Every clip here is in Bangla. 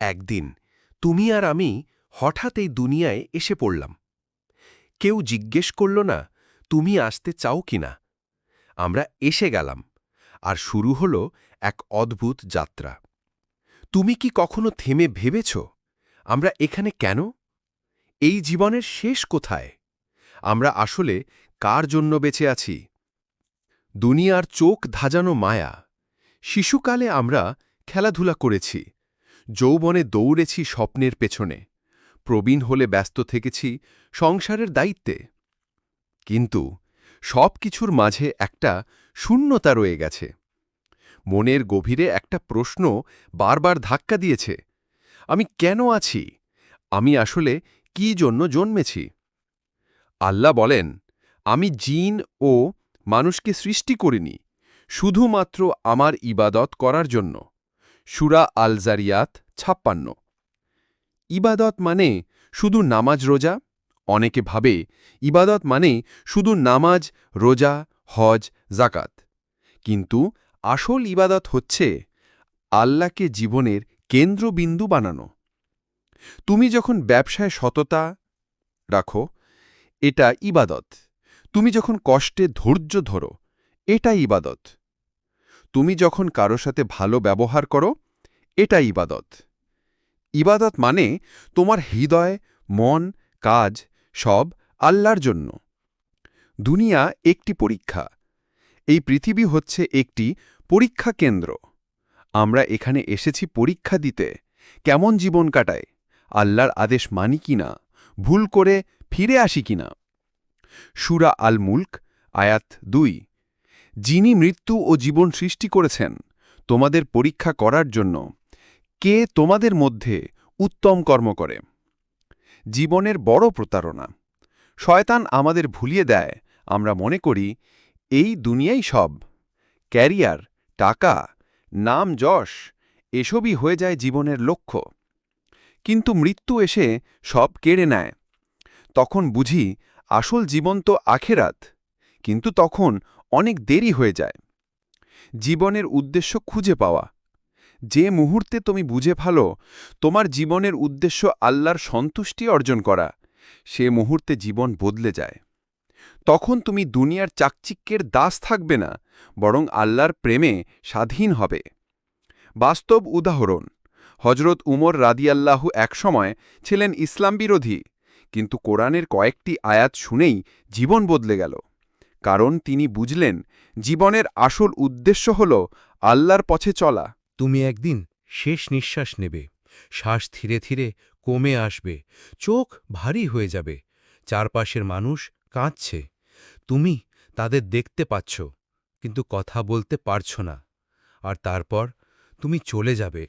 একদিন তুমি আর আমি হঠাৎ এই দুনিয়ায় এসে পড়লাম। কেউ জিজ্ঞেস করল না, তুমি আসতে চাও কি না? আমরা এসে গেলাম আর শুরু হল এক অদ্ভুত যাত্রা। তুমি কি কখনো থেমে ভেবেছ, আমরা এখানে কেন? এই জীবনের শেষ কোথায়? আমরা আসলে কার জন্য বেঁচে আছি? দুনিয়ার চোখ ধাজানো মায়া, শিশুকালে আমরা খেলাধুলা করেছি যৌবনে দৌড়েছি স্বপ্নের পেছনে। প্রবীণ হলে ব্যস্ত থেকেছি সংসারের দায়িত্বে। কিন্তু সব কিছুর মাঝে একটা শূন্যতা রয়ে গেছে। মনের গভীরে একটা প্রশ্ন বারবার ধাক্কা দিয়েছে, আমি কেন আছি? আমি আসলে কি জন্য জন্মেছি? আল্লাহ বলেন, আমি জিন ও মানুষকে সৃষ্টি করিনি, শুধুমাত্র আমার ইবাদত করার জন্য। সুরা আল জারিয়াত ছাপ্পান্ন। ইবাদত মানে শুধু নামাজ রোজা? অনেকে ভাবে ইবাদত মানে শুধু নামাজ, রোজা, হজ জাকাত কিন্তু আসল ইবাদত হচ্ছে আল্লাহকে জীবনের কেন্দ্রবিন্দু বানানো। তুমি যখন ব্যবসায় সততা রাখো, এটা ইবাদত। তুমি যখন কষ্টে ধৈর্য ধরো এটা ইবাদত। তুমি যখন কারও সাথে ভালো ব্যবহার করো এটা ইবাদত। ইবাদত মানে তোমার হৃদয়, মন, কাজ সব আল্লাহর জন্য। দুনিয়া একটি পরীক্ষা। এই পৃথিবী হচ্ছে একটি পরীক্ষা কেন্দ্র। আমরা এখানে এসেছি পরীক্ষা দিতে, কেমন জীবন কাটায়, আল্লাহর আদেশ মানি কিনা, ভুল করে ফিরে আসি কিনা। সুরা আল মুল্ক আয়াত দুই। যিনি মৃত্যু ও জীবন সৃষ্টি করেছেন, তোমাদের পরীক্ষা করার জন্য কে তোমাদের মধ্যে উত্তম কর্ম করে? জীবনের বড় প্রতারণা। শয়তান আমাদের ভুলিয়ে দেয়, আমরা মনে করি, এই দুনিয়াই সব। ক্যারিয়ার, টাকা, নাম যশ, এসবই হয়ে যায় জীবনের লক্ষ্য। কিন্তু মৃত্যু এসে সব কেড়ে নেয়। তখন বুঝি, আসল জীবন তো আখেরাত। কিন্তু তখন অনেক দেরি হয়ে যায়। জীবনের উদ্দেশ্য খুঁজে পাওয়া। যে মুহূর্তে তুমি বুঝে ভালো, তোমার জীবনের উদ্দেশ্য আল্লাহর সন্তুষ্টি অর্জন করা, সে মুহূর্তে জীবন বদলে যায়। তখন তুমি দুনিয়ার চাকচিক্যের দাস থাকবে না, বরং আল্লাহর প্রেমে স্বাধীন হবে। বাস্তব উদাহরণ হজরত উমর রাদিয়াল্লাহু একসময় ছিলেন ইসলাম বিরোধী, কিন্তু কোরআনের কয়েকটি আয়াত শুনেই জীবন বদলে গেল। কারণ তিনি বুঝলেন, জীবনের আসল উদ্দেশ্য হল আল্লাহর পথে চলা। তুমি একদিন শেষ নিঃশ্বাস নেবে, শ্বাস ধীরে ধীরে কমে আসবে, চোখ ভারী হয়ে যাবে, চারপাশের মানুষ কাঁদছে, তুমি তাদের দেখতে পাচ্ছ, কিন্তু কথা বলতে পারছ না, আর তারপর তুমি চলে যাবে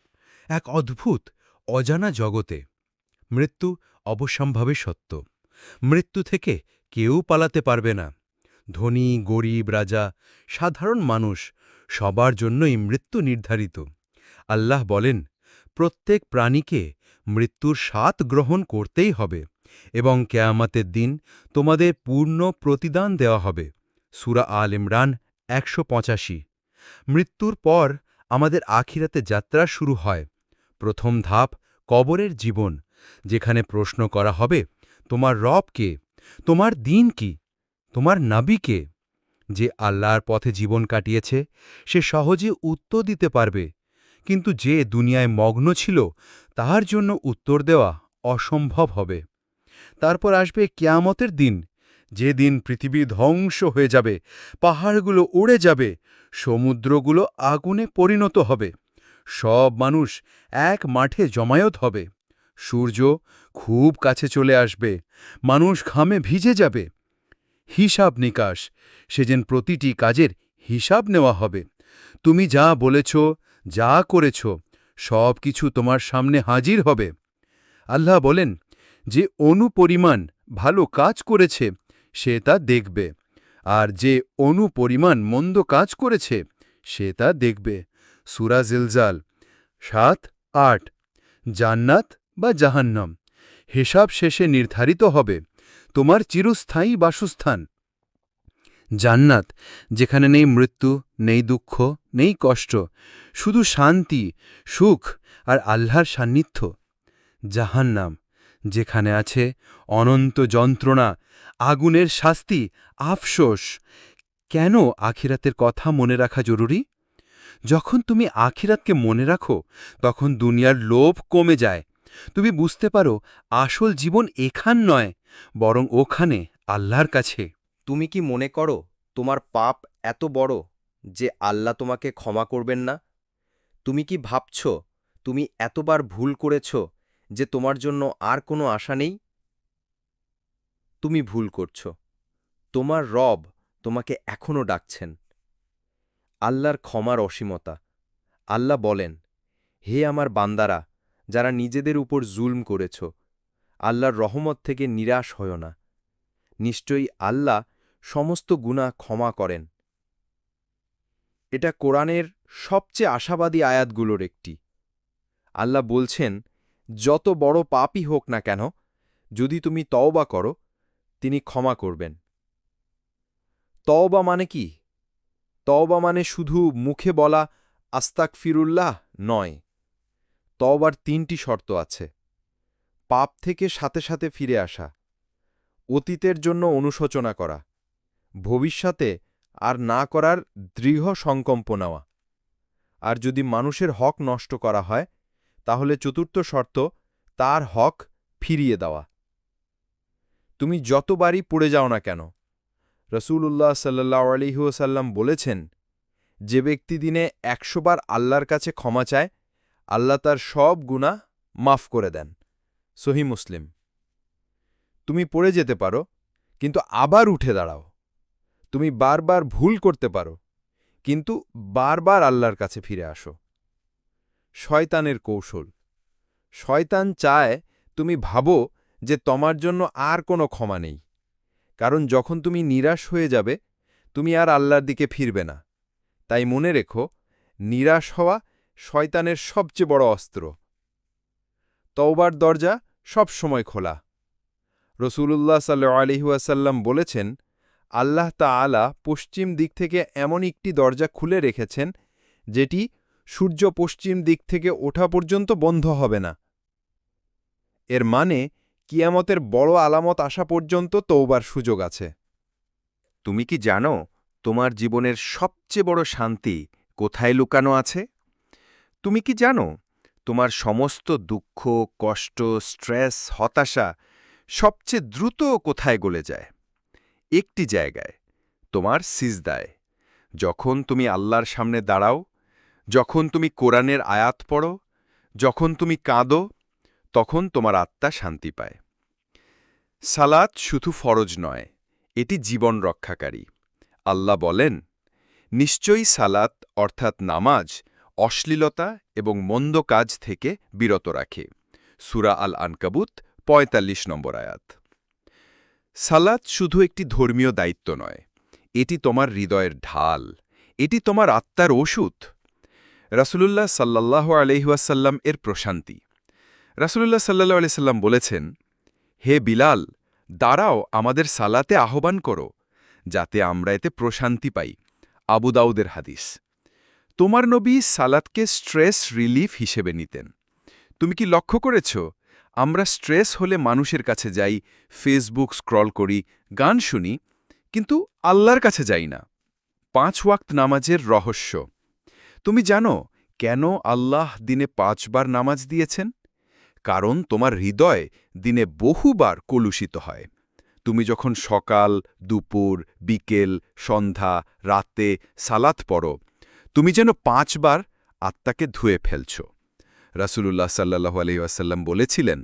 এক অদ্ভুত, অজানা জগতে। মৃত্যু অবশ্যম্ভাবে সত্য, মৃত্যু থেকে কেউ পালাতে পারবে না। ধনী, গরিব, রাজা, সাধারণ মানুষ, সবার জন্যই মৃত্যু নির্ধারিত। আল্লাহ বলেন, প্রত্যেক প্রাণীকে মৃত্যুর স্বাদ গ্রহণ করতেই হবে এবং কেয়ামাতের দিন তোমাদের পূর্ণ প্রতিদান দেওয়া হবে। সুরা আল ইমরান একশো পঁচাশি। মৃত্যুর পর আমাদের আখিরাতে যাত্রা শুরু হয়। প্রথম ধাপ, কবরের জীবন, যেখানে প্রশ্ন করা হবে, তোমার রব কে? তোমার দিন কি? তোমার নাবি কে যে আল্লাহর পথে জীবন কাটিয়েছে, সে সহজে উত্তর দিতে পারবে। কিন্তু যে দুনিয়ায় মগ্ন ছিল তার জন্য উত্তর দেওয়া অসম্ভব হবে। তারপর আসবে কেয়ামতের দিন। যে দিন পৃথিবী ধ্বংস হয়ে যাবে, পাহাড়গুলো উড়ে যাবে, সমুদ্রগুলো আগুনে পরিণত হবে। সব মানুষ এক মাঠে জমায়েত হবে। সূর্য খুব কাছে চলে আসবে। মানুষ ঘামে ভিজে যাবে। হিসাব নিকাশ। সেজেন প্রতিটি কাজের হিসাব নেওয়া হবে। তুমি যা বলেছ, যা করেছ, সব কিছু তোমার সামনে হাজির হবে। আল্লাহ বলেন, যে অনুপরিমাণ ভালো কাজ করেছে, সে তা দেখবে। আর যে অনুপরিমাণ মন্দ কাজ করেছে, সে তা দেখবে। সুরা জিলজাল সাত, আট। জান্নাত বা জাহান্নাম। হিসাব শেষে নির্ধারিত হবে। তোমার চিরস্থায়ী বাসস্থান। জান্নাত, যেখানে নেই মৃত্যু, নেই দুঃখ, নেই কষ্ট, শুধু শান্তি, সুখ আর আল্লাহর সান্নিধ্য। জাহান্নাম, যেখানে আছে অনন্ত যন্ত্রণা, আগুনের শাস্তি, আফসোস। কেন আখিরাতের কথা মনে রাখা জরুরি? যখন তুমি আখিরাতকে মনে রাখো, তখন দুনিয়ার লোভ কমে যায় তুমি বুঝতে পারো, আসল জীবন এখান নয়, বরং ওখানে, আল্লাহর কাছে। তুমি কি মনে করো, তোমার পাপ এত বড় যে আল্লাহ তোমাকে ক্ষমা করবেন না? তুমি কি ভাবছ, তুমি এতবার ভুল করেছ যে তোমার জন্য আর কোনো আশা নেই? তুমি ভুল করছ। তোমার রব তোমাকে এখনও ডাকছেন। আল্লাহর ক্ষমার অসীমতা। আল্লাহ বলেন, হে আমার বান্দারা যারা নিজেদের উপর জুলম করেছ। আল্লাহর রহমত থেকে নিরাশ হয় না। নিশ্চয়ই আল্লাহ সমস্ত গুণা ক্ষমা করেন। এটা কোরআনের সবচেয়ে আশাবাদী আয়াতগুলোর একটি। আল্লাহ বলছেন, যত বড় পাপই হোক না কেন, যদি তুমি তওবা করো, তিনি ক্ষমা করবেন। তওবা মানে কি? তওবা মানে শুধু মুখে বলা আস্তাক ফিরুল্লাহ নয়। তওবার তিনটি শর্ত আছে। পাপ থেকে সাথে সাথে ফিরে আসা। অতীতের জন্য অনুশোচনা করা। ভবিষ্যতে আর না করার দৃঢ় সংকল্প নেওয়া আর যদি মানুষের হক নষ্ট করা হয়, তাহলে চতুর্থ শর্ত, তার হক ফিরিয়ে দেওয়া। তুমি যতবারই পড়ে যাও না কেন, রসূলুল্লাহ সাল্লাহ আলিহুসাল্লাম বলেছেন, যে ব্যক্তি দিনে একশোবার আল্লাহর কাছে ক্ষমা চায় আল্লাহ তার সব গুণা মাফ করে দেন। সহি মুসলিম। তুমি পড়ে যেতে পারো, কিন্তু আবার উঠে দাঁড়াও। তুমি বারবার ভুল করতে পারো, কিন্তু বারবার আল্লাহর কাছে ফিরে আসো। শয়তানের কৌশল। শয়তান চায় তুমি ভাবো যে তোমার জন্য আর কোনো ক্ষমা নেই। কারণ যখন তুমি নিরাশ হয়ে যাবে, তুমি আর আল্লাহর দিকে ফিরবে না। তাই মনে রেখো, নিরাশ হওয়া শয়তানের সবচেয়ে বড় অস্ত্র। তওবার দরজা সব সময় খোলা। রসূলুল্লাহ সাল্লু আলিহাসাল্লাম বলেছেন, আল্লাহ তাআলা পশ্চিম দিক থেকে এমন একটি দরজা খুলে রেখেছেন, যেটি সূর্য পশ্চিম দিক থেকে ওঠা পর্যন্ত বন্ধ হবে না। এর মানে কিয়ামতের বড় আলামত আসা পর্যন্ত তৌবার সুযোগ আছে। তুমি কি জানো, তোমার জীবনের সবচেয়ে বড় শান্তি কোথায় লুকানো আছে? তুমি কি জানো, তোমার সমস্ত দুঃখ, কষ্ট, স্ট্রেস, হতাশা সবচেয়ে দ্রুত কোথায় গলে যায়? একটি জায়গায়, তোমার সিজদায়। যখন তুমি আল্লাহর সামনে দাঁড়াও, যখন তুমি কোরআনের আয়াত পড়ো, যখন তুমি কাঁদো, তখন তোমার আত্মা শান্তি পায়। সালাত শুধু ফরজ নয়, এটি জীবন রক্ষাকারী। আল্লাহ বলেন, নিশ্চয়ই সালাত অর্থাৎ নামাজ অশ্লীলতা এবং মন্দ কাজ থেকে বিরত রাখে। সুরা আল আনকাবুত ৪৫ নম্বর আয়াত। সালাত শুধু একটি ধর্মীয় দায়িত্ব নয়, এটি তোমার হৃদয়ের ঢাল, এটি তোমার আত্মার ওষুধ। রাসূলুল্লাহ সাল্লাহ আলহিহাসাল্লাম এর প্রশান্তি। রাসূলুল্লাহ সাল্লাহ আলাইসাল্লাম বলেছেন, হে বিলাল, দাঁড়াও, আমাদের সালাতে আহ্বান করো, যাতে আমরা এতে প্রশান্তি পাই। আবু দাউদের হাদিস। তোমার নবী সালাতকে স্ট্রেস রিলিফ হিসেবে নিতেন। তুমি কি লক্ষ্য করেছ? আমরা স্ট্রেস হলে মানুষের কাছে যাই, ফেসবুক স্ক্রল করি, গান শুনি, কিন্তু আল্লাহর কাছে যাই না। পাঁচ ওয়াক্ত নামাজের রহস্য। তুমি জানো কেন আল্লাহ দিনে পাঁচবার নামাজ দিয়েছেন? কারণ তোমার হৃদয় দিনে বহুবার কলুষিত হয়। তুমি যখন সকাল, দুপুর, বিকেল, সন্ধ্যা, রাতে সালাত পড়ো তুমি যেন পাঁচবার আত্মাকে ধুয়ে ফেলছ। রাসূলুল্লাহ সাল্লাহু আলহিহাসাল্লাম বলেছিলেন,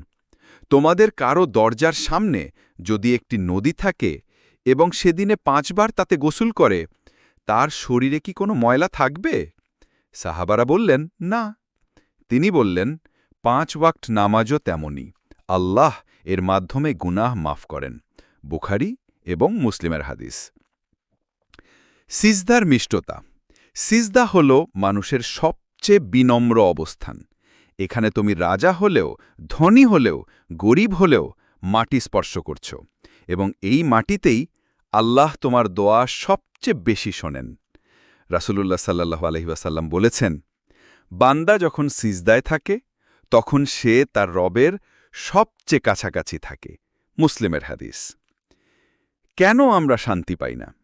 তোমাদের কারও দরজার সামনে যদি একটি নদী থাকে এবং সেদিনে পাঁচবার তাতে গোসল করে, তার শরীরে কি কোনো ময়লা থাকবে? সাহাবারা বললেন, না। তিনি বললেন, পাঁচ ওয়াক্ট নামাজও তেমনি। আল্লাহ এর মাধ্যমে গুনাহ মাফ করেন। বুখারি এবং মুসলিমের হাদিস। সিজদার মিষ্টতা। সিজদা হল মানুষের সবচেয়ে বিনম্র অবস্থান। এখানে তুমি রাজা হলেও, ধনী হলেও, গরিব হলেও মাটি স্পর্শ করছ এবং এই মাটিতেই আল্লাহ তোমার দোয়া সবচেয়ে বেশি শোনেন। রাসূলুল্লাহ সাল্লাহ আলহিবাসাল্লাম বলেছেন, বান্দা যখন সিজদায় থাকে, তখন সে তার রবের সবচেয়ে কাছাকাছি থাকে। মুসলিমের হাদিস। কেন আমরা শান্তি পাই না?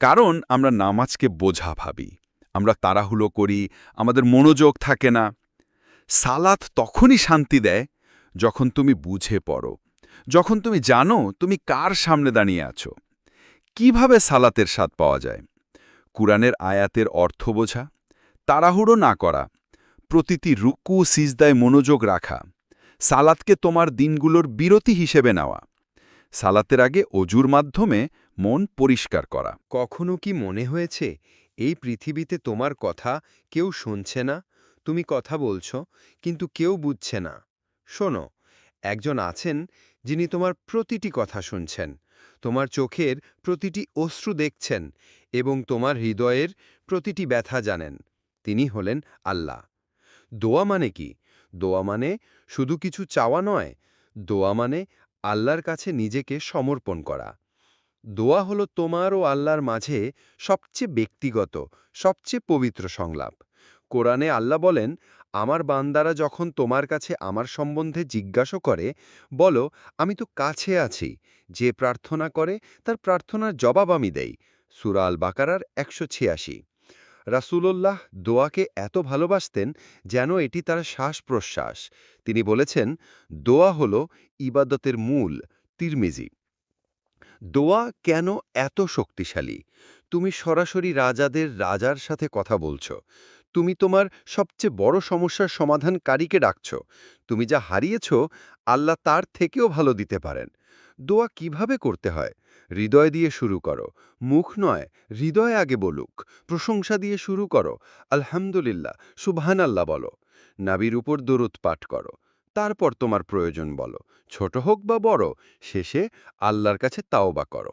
কারণ আমরা নামাজকে বোঝা ভাবি। আমরা তাড়াহুলো করি, আমাদের মনোযোগ থাকে না। সালাত তখনই শান্তি দেয় যখন তুমি বুঝে পড়ো, যখন তুমি জানো তুমি কার সামনে দাঁড়িয়ে আছো। কীভাবে সালাতের স্বাদ পাওয়া যায়? কুরআনের আয়াতের অর্থ বোঝা, তাড়াহুড়ো না করা, প্রতিটি রুকু সিজদায় মনোযোগ রাখা, সালাতকে তোমার দিনগুলোর বিরতি হিসেবে নেওয়া, সালাতের আগে অজুর মাধ্যমে মন পরিষ্কার করা। কখনো কি মনে হয়েছে এই পৃথিবীতে তোমার কথা কেউ শুনছে না, তুমি কথা বলছ, কিন্তু কেউ বুঝছে না। শোনো, একজন আছেন যিনি তোমার প্রতিটি কথা শুনছেন, তোমার চোখের প্রতিটি অশ্রু দেখছেন এবং তোমার হৃদয়ের প্রতিটি ব্যথা জানেন। তিনি হলেন আল্লাহ। দোয়া মানে কি? দোয়া মানে শুধু কিছু চাওয়া নয়, দোয়া মানে আল্লাহর কাছে নিজেকে সমর্পণ করা। দোয়া হলো তোমার ও আল্লাহর মাঝে সবচেয়ে ব্যক্তিগত, সবচেয়ে পবিত্র সংলাপ। কোরআনে আল্লাহ বলেন, আমার বান্দারা যখন তোমার কাছে আমার সম্বন্ধে জিজ্ঞাসা করে, বলো, আমি তো কাছে আছি। যে প্রার্থনা করে, তার প্রার্থনার জবাব আমি দেই। সুরাল বাকারার একশো ছিয়াশি। রাসূলুল্লাহ দোয়াকে এত ভালোবাসতেন যেন এটি তার শ্বাস প্রশ্বাস তিনি বলেছেন, দোয়া হল ইবাদতের মূল, তিরমিজি। দোয়া কেন এত শক্তিশালী? তুমি সরাসরি রাজাদের রাজার সাথে কথা বলছো। তুমি তোমার সবচেয়ে বড় সমস্যার সমাধানকারীকে ডাকছ। তুমি যা হারিয়েছ, আল্লাহ তার থেকেও ভালো দিতে পারেন। দোয়া কীভাবে করতে হয়? হৃদয় দিয়ে শুরু করো। মুখ নয়, হৃদয় আগে বলুক। প্রশংসা দিয়ে শুরু করো। আলহামদুলিল্লাহ সুবহান আল্লাহ বলো। নাবির উপর দরুদ পাঠ করো। তারপর তোমার প্রয়োজন বলো। ছোট হোক বা বড়, শেষে আল্লাহর কাছে তাওবা করো।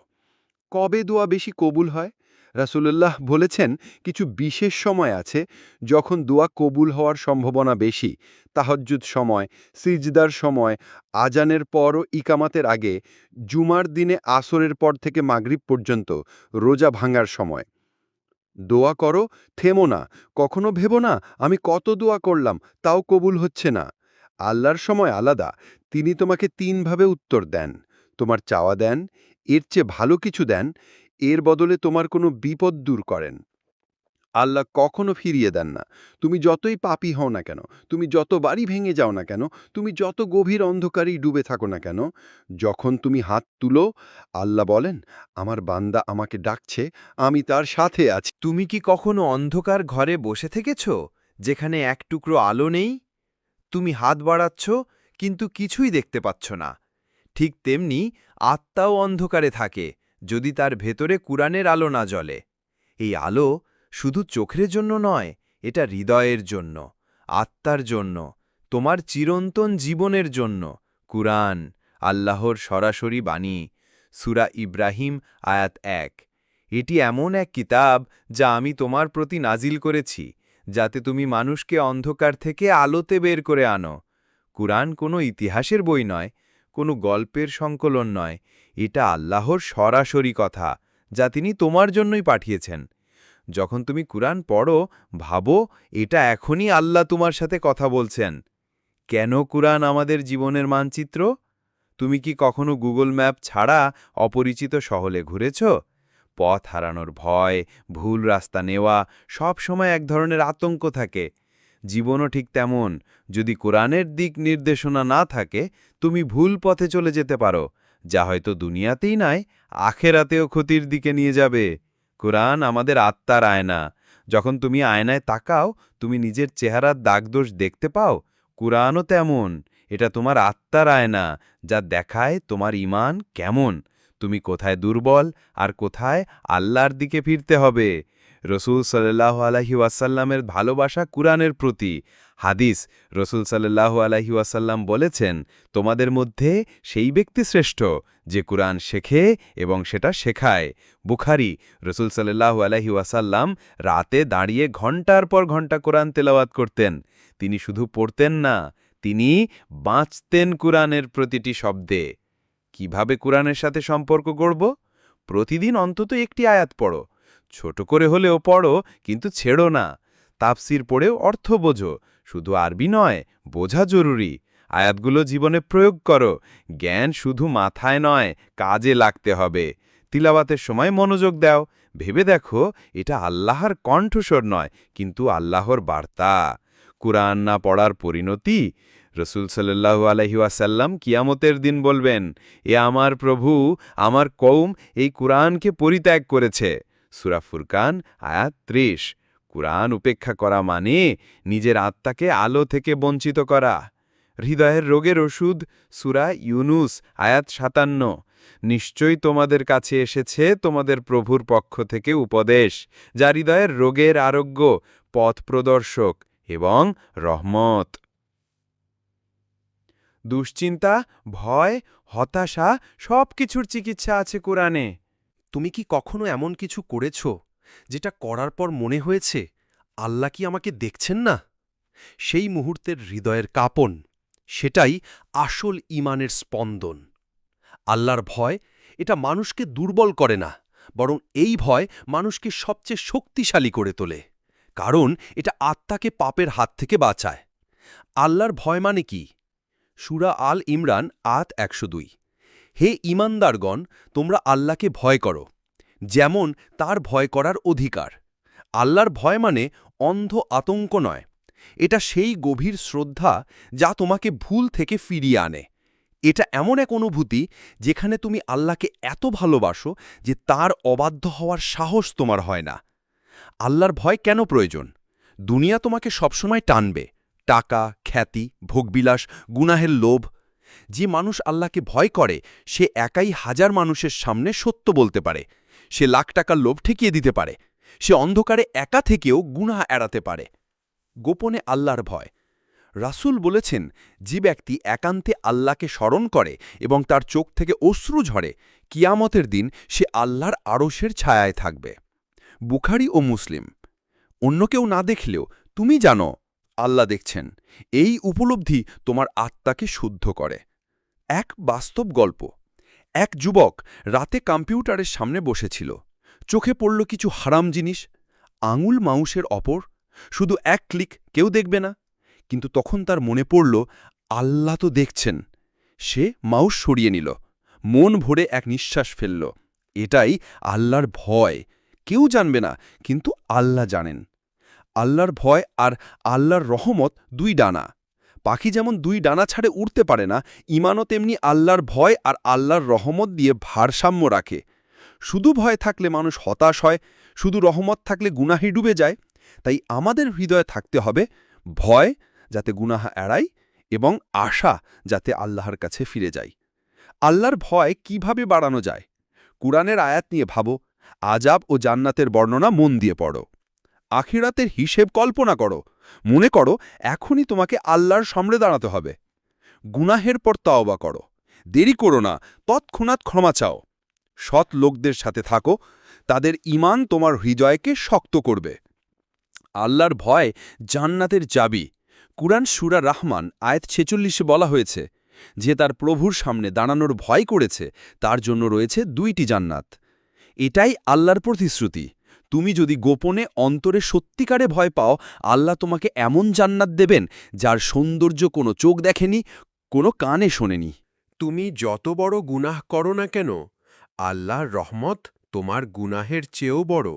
কবে দোয়া বেশি কবুল হয়? রাসূলুল্লাহ বলেছেন, কিছু বিশেষ সময় আছে যখন দোয়া কবুল হওয়ার সম্ভাবনা বেশি। তাহজ্জুদ সময়, সিজদার সময়, আজানের পর ও ইকামাতের আগে, জুমার দিনে আসরের পর থেকে মাগরিব পর্যন্ত রোজা ভাঙার সময়। দোয়া করো, থেমো না, কখনো ভেবো না, আমি কত দোয়া করলাম, তাও কবুল হচ্ছে না। আল্লাহর সময় আলাদা। তিনি তোমাকে তিনভাবে উত্তর দেন। তোমার চাওয়া দেন, এর চেয়ে ভালো কিছু দেন, এর বদলে তোমার কোনো বিপদ দূর করেন। আল্লাহ কখনো ফিরিয়ে দেন না। তুমি যতই পাপি হও না কেন, তুমি যতবারই ভেঙে যাও না কেন, তুমি যত গভীর অন্ধকারেই ডুবে থাকো না কেন, যখন তুমি হাত তুলো, আল্লাহ বলেন, আমার বান্দা আমাকে ডাকছে, আমি তার সাথে আছি। তুমি কি কখনো অন্ধকার ঘরে বসে থেকেছ, যেখানে এক টুকরো আলো নেই? তুমি হাত বাড়াচ্ছ, কিন্তু কিছুই দেখতে পাচ্ছ না। ঠিক তেমনি আত্মাও অন্ধকারে থাকে, যদি তার ভেতরে কুরআনের আলো না জ্বলে। এই আলো শুধু চোখের জন্য নয়, এটা হৃদয়ের জন্য, আত্মার জন্য, তোমার চিরন্তন জীবনের জন্য। কুরআন, আল্লাহর সরাসরি বাণী, সুরা ইব্রাহিম আয়াত এক। এটি এমন এক কিতাব যা আমি তোমার প্রতি নাজিল করেছি। যাতে তুমি মানুষকে অন্ধকার থেকে আলোতে বের করে আনো। কুরআন কোনো ইতিহাসের বই নয়, কোনো গল্পের সংকলন নয়। এটা আল্লাহর সরাসরি কথা, যা তিনি তোমার জন্যই পাঠিয়েছেন। যখন তুমি কুরআন পড়ো, ভাবো, এটা এখনই আল্লাহ তোমার সাথে কথা বলছেন। কেন কুরআন আমাদের জীবনের মানচিত্র? তুমি কি কখনো গুগল ম্যাপ ছাড়া অপরিচিত শহরে ঘুরেছ? পথ হারানোর ভয়, ভুল রাস্তা নেওয়া, সব সময় এক ধরনের আতঙ্ক থাকে। জীবনও ঠিক তেমন। যদি কোরআনের দিক নির্দেশনা না থাকে, তুমি ভুল পথে চলে যেতে পারো। যা হয়তো দুনিয়াতেই নয় আখেরাতেও ক্ষতির দিকে নিয়ে যাবে। কোরআন আমাদের আত্মার আয়না। যখন তুমি আয়নায় তাকাও, তুমি নিজের চেহারার দাগদোষ দেখতে পাও। কুরআনও তেমন। এটা তোমার আত্মার আয়না, যা দেখায় তোমার ইমান কেমন। তুমি কোথায় দুর্বল আর কোথায় আল্লাহর দিকে ফিরতে হবে। রসুল সাল্লাহ আলহি ওয়াসাল্লামের ভালোবাসা কুরআনের প্রতি। হাদিস, রসুল সাল্লাহ আলহি ওয়াসাল্লাম বলেছেন, তোমাদের মধ্যে সেই ব্যক্তি শ্রেষ্ঠ যে কুরআন শেখে এবং সেটা শেখায়। বুখারি, রসুল সাল্লাহ আলহি ওয়াসাল্লাম রাতে দাঁড়িয়ে ঘণ্টার পর ঘণ্টা কোরআন তেলাওয়াত করতেন। তিনি শুধু পড়তেন না, তিনি বাঁচতেন কুরআনের প্রতিটি শব্দে। কীভাবে কুরআনের সাথে সম্পর্ক গড়ব? প্রতিদিন অন্তত একটি আয়াত পড়ো। ছোট করে হলেও পড়ো, কিন্তু ছেড়ো না। তাপসির পড়েও অর্থ বোঝো। শুধু আরবি নয়, বোঝা জরুরি। আয়াতগুলো জীবনে প্রয়োগ করো। জ্ঞান শুধু মাথায় নয়, কাজে লাগতে হবে। তিলাবাতের সময় মনোযোগ দাও। ভেবে দেখো, এটা আল্লাহর কণ্ঠস্বর নয়, কিন্তু আল্লাহর বার্তা। কুরআন না পড়ার পরিণতি? রসুল সাল্লাহু আলহিউসাল্লাম কিয়ামতের দিন বলবেন, এ আমার প্রভু, আমার কৌম এই কুরআনকে পরিত্যাগ করেছে। সুরা ফুরকান, আয়াত ত্রিশ। কুরআন উপেক্ষা করা মানে নিজের আত্মাকে আলো থেকে বঞ্চিত করা। হৃদয়ের রোগের ওষুধ, সুরা ইউনুস, আয়াত সাতান্ন। নিশ্চয়ই তোমাদের কাছে এসেছে তোমাদের প্রভুর পক্ষ থেকে উপদেশ, যা হৃদয়ের রোগের আরোগ্য, পথ প্রদর্শক। এবং রহমত। দুশ্চিন্তা, ভয়, হতাশা সব কিছুর চিকিৎসা আছে কোরআনে। তুমি কি কখনো এমন কিছু করেছ যেটা করার পর মনে হয়েছে, আল্লাহ কি আমাকে দেখছেন না? সেই মুহূর্তের হৃদয়ের কাপন, সেটাই আসল ইমানের স্পন্দন। আল্লাহর ভয় এটা মানুষকে দুর্বল করে না, বরং এই ভয় মানুষকে সবচেয়ে শক্তিশালী করে তোলে। কারণ এটা আত্মাকে পাপের হাত থেকে বাঁচায়। আল্লাহর ভয় মানে কি? সুরা আল ইমরান আত একশো দুই। হে ইমানদারগণ তোমরা আল্লাহকে ভয় করো, যেমন তার ভয় করার অধিকার। আল্লাহর ভয় মানে অন্ধ আতঙ্ক নয়, এটা সেই গভীর শ্রদ্ধা যা তোমাকে ভুল থেকে ফিরিয়ে আনে। এটা এমন এক অনুভূতি যেখানে তুমি আল্লাহকে এত ভালোবাসো যে তার অবাধ্য হওয়ার সাহস তোমার হয় না। আল্লাহর ভয় কেন প্রয়োজন? দুনিয়া তোমাকে সবসময় টানবে। টাকা, খ্যাতি, ভোগবিলাস, গুনাহের লোভ। যে মানুষ আল্লাহকে ভয় করে, সে একাই হাজার মানুষের সামনে সত্য বলতে পারে। সে লাখ টাকার লোভ ঠেকিয়ে দিতে পারে। সে অন্ধকারে একা থেকেও গুনাহ এড়াতে পারে। গোপনে আল্লাহর ভয়। রাসূল বলেছেন, যে ব্যক্তি একান্তে আল্লাহকে স্মরণ করে এবং তার চোখ থেকে অশ্রু ঝরে, কিয়ামতের দিন সে আল্লাহর আড়সের ছায়ায় থাকবে। বুখারি ও মুসলিম। অন্য কেউ না দেখলেও তুমি জানো, আল্লাহ দেখছেন। এই উপলব্ধি তোমার আত্মাকে শুদ্ধ করে। এক বাস্তব গল্প। এক যুবক রাতে কম্পিউটারের সামনে বসেছিল। চোখে পড়ল কিছু হারাম জিনিস, আঙুল মাউসের অপর, শুধু এক ক্লিক, কেউ দেখবে না। কিন্তু তখন তার মনে পড়ল, আল্লাহ তো দেখছেন। সে মাউস সরিয়ে নিল। মন ভরে এক নিঃশ্বাস ফেলল। এটাই আল্লাহর ভয়। কেউ জানবে না, কিন্তু আল্লাহ জানেন। আল্লাহর ভয় আর আল্লাহর রহমত দুই ডানা। পাখি যেমন দুই ডানা ছাড়ে উড়তে পারে না ইমানও তেমনি আল্লাহর ভয় আর আল্লাহর রহমত দিয়ে ভারসাম্য রাখে। শুধু ভয় থাকলে মানুষ হতাশ হয়, শুধু রহমত থাকলে গুনাহি ডুবে যায়। তাই আমাদের হৃদয়ে থাকতে হবে ভয় যাতে গুনাহা এড়াই এবং আশা যাতে আল্লাহর কাছে ফিরে যাই আল্লাহর ভয় কীভাবে বাড়ানো যায়? কুরআনের আয়াত নিয়ে ভাবো আজাব ও জান্নাতের বর্ণনা মন দিয়ে পড়ো। আখিরাতের হিসেব কল্পনা করো। মনে করো, এখনই তোমাকে আল্লাহর সামনে দাঁড়াতে হবে। গুনাহের পর তাওবা করো। দেরি করো না, তৎক্ষণাৎ ক্ষমা চাও। সৎ লোকদের সাথে থাকো, তাদের ইমান তোমার হৃদয়কে শক্ত করবে। আল্লাহর ভয় জান্নাতের চাবি। কুরআন সুরা রাহমান, আয়াত ছেচল্লিশে বলা হয়েছে, যে তার প্রভুর সামনে দাঁড়ানোর ভয় করেছে, তার জন্য রয়েছে দুইটি জান্নাত। এটাই আল্লাহর প্রতিশ্রুতি। তুমি যদি গোপনে অন্তরে সত্যিকারে ভয় পাও, আল্লাহ তোমাকে এমন জান্নাত দেবেন, যার সৌন্দর্য কোনো চোখ দেখেনি, কোনো কানে শোনেনি। তুমি যত বড় গুনাহ করো না কেন, আল্লাহর রহমত তোমার গুনাহের চেয়েও বড়।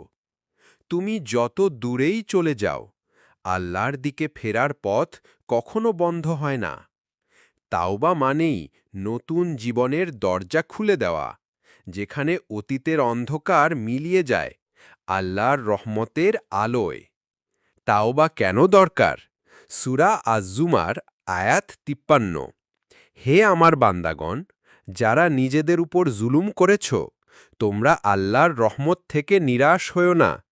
তুমি যত দূরেই চলে যাও, আল্লাহর দিকে ফেরার পথ কখনো বন্ধ হয় না। তাওবা মানেই নতুন জীবনের দরজা খুলে দেওয়া। যেখানে অতীতের অন্ধকার মিলিয়ে যায়, আল্লাহর রহমতের আলোয়। তাও বা কেন দরকার? সুরা আজুমার আয়াত তিপ্পান্ন। হে আমার বান্দাগণ, যারা নিজেদের উপর জুলুম করেছ, তোমরা আল্লাহর রহমত থেকে নিরাশ হও না।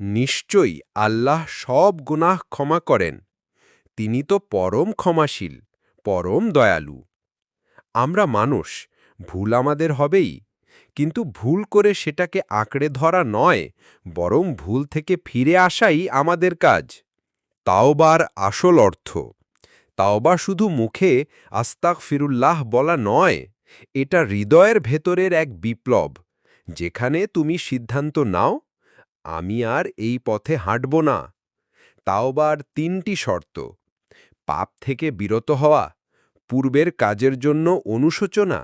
নিশ্চয়ই আল্লাহ সব গুনাহ ক্ষমা করেন। তিনি তো পরম ক্ষমাশীল, পরম দয়ালু। আমরা মানুষ, ভুল আমাদের হবেই। কিন্তু ভুল করে সেটাকে আঁকড়ে ধরা নয়, বরং ভুল থেকে ফিরে আসাই আমাদের কাজ। তাওবার আসল অর্থ। তাওবা শুধু মুখে আস্তাক ফিরুল্লাহ বলা নয়, এটা হৃদয়ের ভেতরের এক বিপ্লব, যেখানে তুমি সিদ্ধান্ত নাও, আমি আর এই পথে হাঁটব না। তাওবার তিনটি শর্ত। পাপ থেকে বিরত হওয়া, পূর্বের কাজের জন্য অনুশোচনা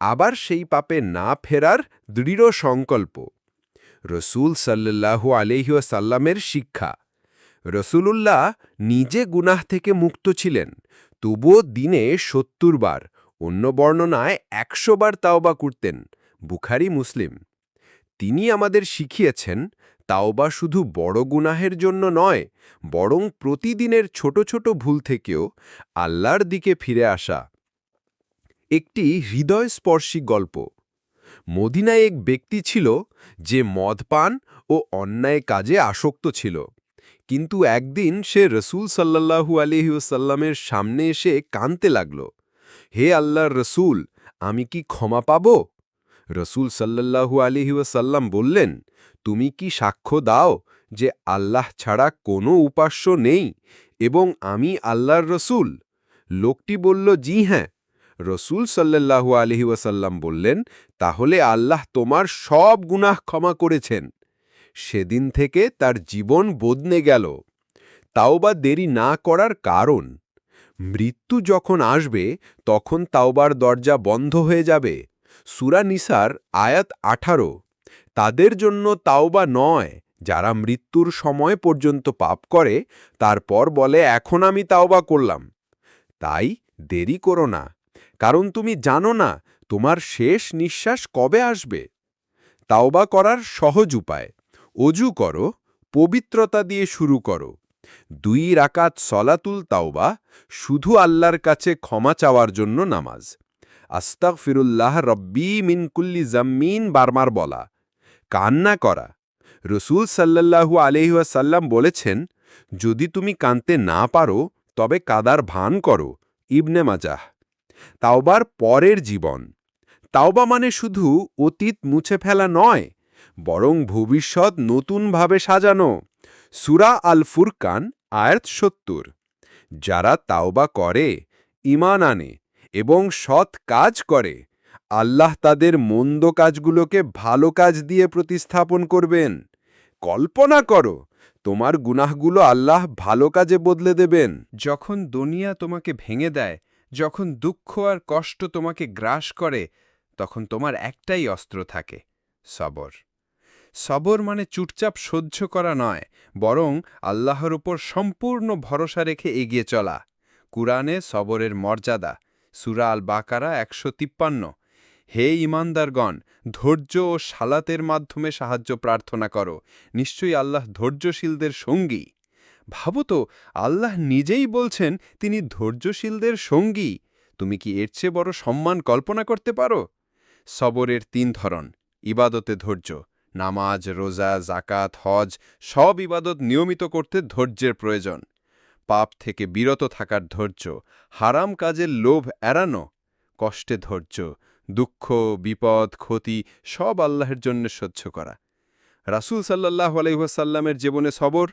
আবার সেই পাপে না ফেরার দৃঢ় সংকল্প। রসুল সাল্লাল্লাহু আলহিউসাল্লামের শিক্ষা। রসুলুল্লাহ নিজে গুনাহ থেকে মুক্ত ছিলেন, তবুও দিনে সত্তর বার, অন্য বর্ণনায় একশো বার তাওবা করতেন, বুখারি, মুসলিম। তিনি আমাদের শিখিয়েছেন, তাওবা শুধু বড় গুনাহের জন্য নয়, বরং প্রতিদিনের ছোট ছোট ভুল থেকেও আল্লাহর দিকে ফিরে আসা। একটি হৃদয়স্পর্শী গল্প। মদিনায় এক ব্যক্তি ছিল যে মদ পান ও অন্যায় কাজে আসক্ত ছিল। কিন্তু একদিন সে রসুল সাল্লাহু আলহিউসাল্লামের সামনে এসে কানতে লাগল। হে আল্লাহর রসুল, আমি কি ক্ষমা পাব? রসুল সাল্লাহু আলহিউসাল্লাম বললেন, তুমি কি সাক্ষ্য দাও যে আল্লাহ ছাড়া কোনো উপাস্য নেই এবং আমি আল্লাহর রসুল? লোকটি বলল, জি হ্যাঁ। রসুল সাল্লাহু আলহি ওয়াসাল্লাম বললেন, তাহলে আল্লাহ তোমার সব গুনাহ ক্ষমা করেছেন। সেদিন থেকে তার জীবন বদনে গেল। তাওবা দেরি না করার কারণ, মৃত্যু যখন আসবে, তখন তাওবার দরজা বন্ধ হয়ে যাবে। সুরা নিসার আয়াত আঠারো, তাদের জন্য তাওবা নয়, যারা মৃত্যুর সময় পর্যন্ত পাপ করে, তারপর বলে, এখন আমি তাওবা করলাম। তাই দেরি করো না। কারণ তুমি জানো না তোমার শেষ নিঃশ্বাস কবে আসবে। তাওবা করার সহজ উপায়, অজু করো, পবিত্রতা দিয়ে শুরু করো। দুই রাকাত সলাতুল তাওবা, শুধু আল্লাহর কাছে ক্ষমা চাওয়ার জন্য নামাজ। আস্তাক ফিরুল্লাহ রব্বি মিনকুল্লি জাম্মিন বারমার বলা। কান্না করা। রসুল সাল্লাল্লাহু আলহিহাসাল্লাম বলেছেন, যদি তুমি কানতে না পারো, তবে কাদার ভান করো। ইবনে মাজাহ তাওবার পরের জীবন। তাওবা মানে শুধু অতীত মুছে ফেলা নয়, বরং ভবিষ্যৎ নতুনভাবে সাজানো। সুরা আল ফুরকান আয়াত সত্তর। যারা তাওবা করে ইমান আনে এবং সৎ কাজ করে, আল্লাহ তাদের মন্দ কাজগুলোকে ভালো কাজ দিয়ে প্রতিস্থাপন করবেন। কল্পনা করো, তোমার গুনাহগুলো আল্লাহ ভালো কাজে বদলে দেবেন। যখন দুনিয়া তোমাকে ভেঙে দেয় যখন দুঃখ আর কষ্ট তোমাকে গ্রাস করে, তখন তোমার একটাই অস্ত্র থাকে, সবর। সবর মানে চুপচাপ সহ্য করা নয়, বরং আল্লাহর উপর সম্পূর্ণ ভরসা রেখে এগিয়ে চলা। কুরআনে সবরের মর্যাদা, সুরা আল বাকারা একশো তিপ্পান্ন। হে ইমানদারগণ ধৈর্য ও সালাতের মাধ্যমে সাহায্য প্রার্থনা করো। নিশ্চয়ই আল্লাহ ধৈর্যশীলদের সঙ্গী। ভাবো তো, আল্লাহ নিজেই বলছেন তিনি ধৈর্যশীলদের সঙ্গী। তুমি কি এর চেয়ে বড় সম্মান কল্পনা করতে পারো? সবরের তিন ধরন, ইবাদতে ধৈর্য, নামাজ, রোজা জাকাত হজ, সব ইবাদত নিয়মিত করতে ধৈর্যের প্রয়োজন। পাপ থেকে বিরত থাকার ধৈর্য, হারাম কাজের লোভ এড়ানো, কষ্টে ধৈর্য, দুঃখ, বিপদ, ক্ষতি, সব আল্লাহের জন্য সহ্য করা। রাসূল সাল্লাহ আলহিহাসাল্লামের জীবনে সবর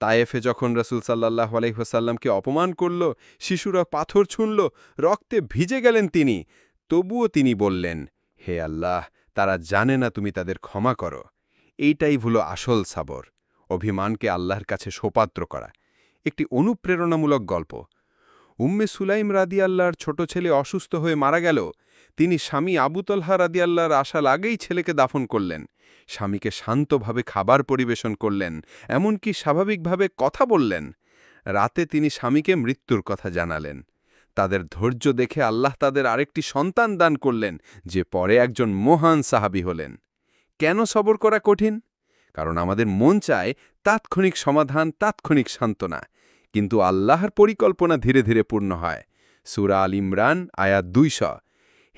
তায়েফে যখন রসুল সাল্লাহ আলহিহাসাল্লামকে অপমান করল, শিশুরা পাথর ছুঁড়ল, রক্তে ভিজে গেলেন তিনি। তবুও তিনি বললেন, হে আল্লাহ, তারা জানে না তুমি তাদের ক্ষমা করো। এইটাই হলো আসল সাবর। অভিমানকে আল্লাহর কাছে সোপাত্র করা। একটি অনুপ্রেরণামূলক গল্প। উম্মে সুলাইম রাদি আল্লাহর ছোট ছেলে অসুস্থ হয়ে মারা গেল। তিনি স্বামী আবুতলহা রাদিয়াল্লাহর আশাল আগেই ছেলেকে দাফন করলেন। স্বামীকে শান্তভাবে খাবার পরিবেশন করলেন, এমনকি স্বাভাবিকভাবে কথা বললেন। রাতে তিনি স্বামীকে মৃত্যুর কথা জানালেন। তাদের ধৈর্য দেখে আল্লাহ তাদের আরেকটি সন্তান দান করলেন, যে পরে একজন মহান সাহাবি হলেন। কেন সবর করা কঠিন? কারণ আমাদের মন চায় তাৎক্ষণিক সমাধান, তাৎক্ষণিক সান্ত্বনা। কিন্তু আল্লাহর পরিকল্পনা ধীরে ধীরে পূর্ণ হয়। সুরা আল ইমরান, আয়াত দুইশ।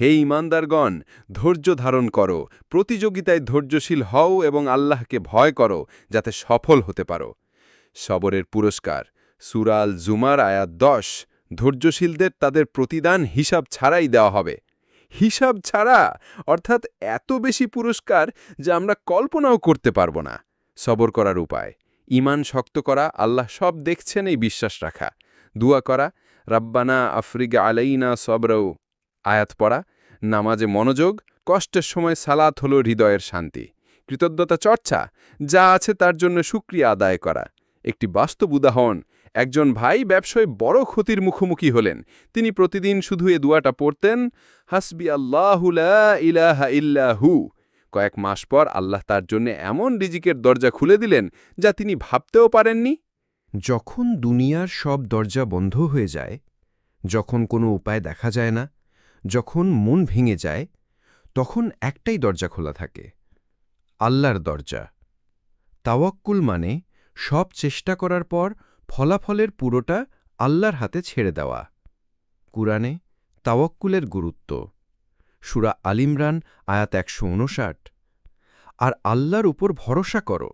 হে ইমানদারগণ, ধৈর্য ধারণ করো, প্রতিযোগিতায় ধৈর্যশীল হও এবং আল্লাহকে ভয় করো, যাতে সফল হতে পারো। সবরের পুরস্কার সুরাল জুমার আয়াত দশ, ধৈর্যশীলদের তাদের প্রতিদান হিসাব ছাড়াই দেওয়া হবে। হিসাব ছাড়া? অর্থাৎ এত বেশি পুরস্কার যা আমরা কল্পনাও করতে পারব না। সবর করার উপায় ইমান শক্ত করা, আল্লাহ সব দেখছেন, এই বিশ্বাস রাখা। দুয়া করা, রাব্বানা আফ্রিকা আলাইনা সবরও। আয়াত পড়া, নামাজে মনোযোগ, কষ্টের সময় সালাত হল হৃদয়ের শান্তি, কৃতজ্ঞতা চর্চা, যা আছে তার জন্য সুক্রিয়া আদায় করা। একটি বাস্তব উদাহরণ, একজন ভাই ব্যবসায় বড় ক্ষতির মুখোমুখি হলেন, তিনি প্রতিদিন শুধু এ দুয়াটা পড়তেন, হাসবি আল্লাহুলা ইলাহা ইল্লাহু কয়েক মাস পর আল্লাহ তার জন্য এমন রিজিকের দরজা খুলে দিলেন, যা তিনি ভাবতেও পারেননি। যখন দুনিয়ার সব দরজা বন্ধ হয়ে যায়, যখন কোনো উপায় দেখা যায় না যখন মন ভেঙে যায়, তখন একটাই দরজা খোলা থাকে, আল্লাহর দরজা। তাওয়াক্কুল মানে সব চেষ্টা করার পর ফলাফলের পুরোটা আল্লাহর হাতে ছেড়ে দেওয়া। কুরআনে তাওয়াক্কুলের গুরুত্ব। সুরা আলিমরান আয়াত একশো উনষাট আর আল্লাহর উপর ভরসা করো,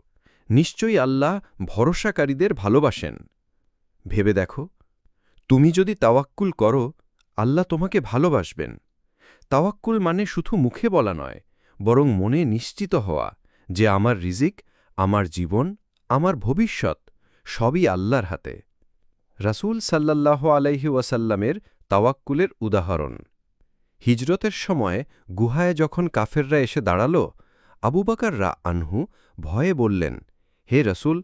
নিশ্চয়ই আল্লাহ ভরসাকারীদের ভালোবাসেন। ভেবে দেখো, তুমি যদি তাওয়াক্কুল করো আল্লাহ তোমাকে ভালোবাসবেন। তাওয়াক্কুল মানে শুধু মুখে বলা নয়, বরং মনে নিশ্চিত হওয়া যে আমার রিজিক, আমার জীবন, আমার ভবিষ্যৎ সবই আল্লাহর হাতে। রাসূল সাল্লাল্লাহ আলাইহি ওয়াসাল্লামের তাওয়াক্কুলের উদাহরণ। হিজরতের সময় গুহায় যখন কাফেররা এসে দাঁড়াল, আবু বাকার রা আনহু ভয়ে বললেন, হে রসুল,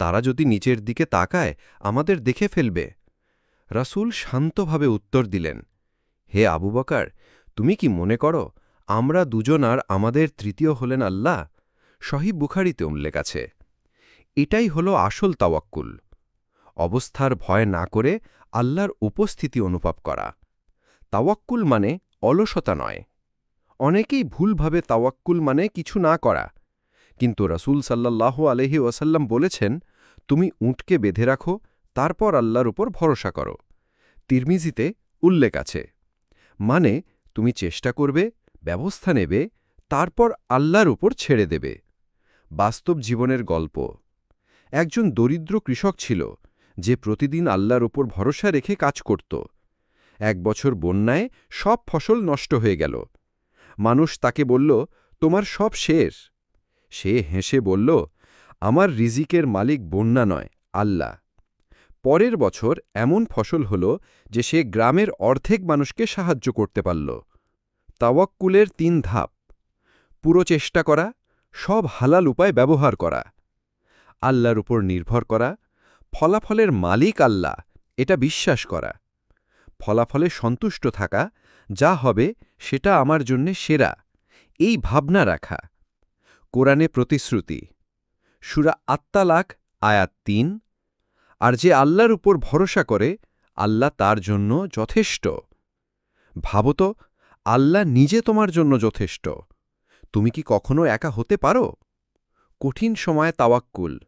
তারা যদি নিচের দিকে তাকায়, আমাদের দেখে ফেলবে। রাসূল শান্তভাবে উত্তর দিলেন, হে আবু বকার, তুমি কি মনে করো আমরা দুজন আর আমাদের তৃতীয় হলেন আল্লাহ? সহিব বুখারিতে উল্লেখ আছে, এটাই হল আসল তাওয়াক্কুল। অবস্থার ভয় না করে আল্লাহর উপস্থিতি অনুভব করা। তাওয়াক্কুল মানে অলসতা নয়। অনেকেই ভুলভাবে তাওয়াক্কুল মানে কিছু না করা। কিন্তু রসুল সাল্লাহ আলহি ওয়াসাল্লাম বলেছেন, তুমি উঁটকে বেঁধে রাখো তারপর আল্লাহর উপর ভরসা করো। তিরমিজিতে উল্লেখ আছে মানে তুমি চেষ্টা করবে, ব্যবস্থা নেবে, তারপর আল্লাহর উপর ছেড়ে দেবে। বাস্তব জীবনের গল্প, একজন দরিদ্র কৃষক ছিল, যে প্রতিদিন আল্লাহর উপর ভরসা রেখে কাজ করত। এক বছর বন্যায় সব ফসল নষ্ট হয়ে গেল। মানুষ তাকে বলল, তোমার সব শেষ। সে হেসে বলল, আমার রিজিকের মালিক বন্যা নয়, আল্লাহ। পরের বছর এমন ফসল হল যে সে গ্রামের অর্ধেক মানুষকে সাহায্য করতে পারল। তাওয়াক্কুলের তিন ধাপ। পুরো চেষ্টা করা, সব হালাল উপায় ব্যবহার করা। আল্লাহর উপর নির্ভর করা, ফলাফলের মালিক আল্লাহ, এটা বিশ্বাস করা। ফলাফলে সন্তুষ্ট থাকা, যা হবে সেটা আমার জন্যে সেরা, এই ভাবনা রাখা। কোরআনে প্রতিশ্রুতি। সুরা আত্মালাক আয়াত তিন। আর যে আল্লাহর উপর ভরসা করে, আল্লাহ তার জন্য যথেষ্ট। ভাবত আল্লাহ নিজে তোমার জন্য যথেষ্ট। তুমি কি কখনো একা হতে পারো? কঠিন সময় তাওয়াক্কুল।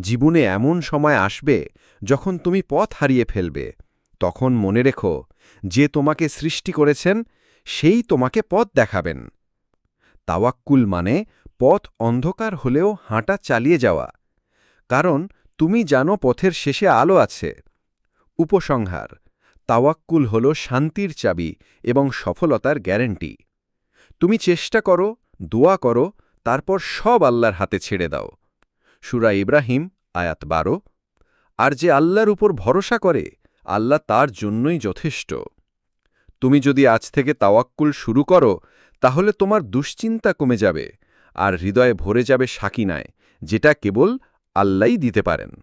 জীবনে এমন সময় আসবে যখন তুমি পথ হারিয়ে ফেলবে। তখন মনে রেখো, যে তোমাকে সৃষ্টি করেছেন, সেই তোমাকে পথ দেখাবেন। তাওয়াক্কুল মানে পথ অন্ধকার হলেও হাঁটা চালিয়ে যাওয়া। কারণ তুমি জানো পথের শেষে আলো আছে। উপসংহার, তাওয়াক্কুল হল শান্তির চাবি এবং সফলতার গ্যারেন্টি। তুমি চেষ্টা করো, দোয়া করো, তারপর সব আল্লাহর হাতে ছেড়ে দাও। সুরা ইব্রাহিম, আয়াত বারো। আর যে আল্লাহর উপর ভরসা করে, আল্লাহ তার জন্যই যথেষ্ট। তুমি যদি আজ থেকে তাওয়াক্কুল শুরু করো, তাহলে তোমার দুশ্চিন্তা কমে যাবে, আর হৃদয়ে ভরে যাবে সাকিনায়, যেটা কেবল আল্লাহই দিতে পারেন।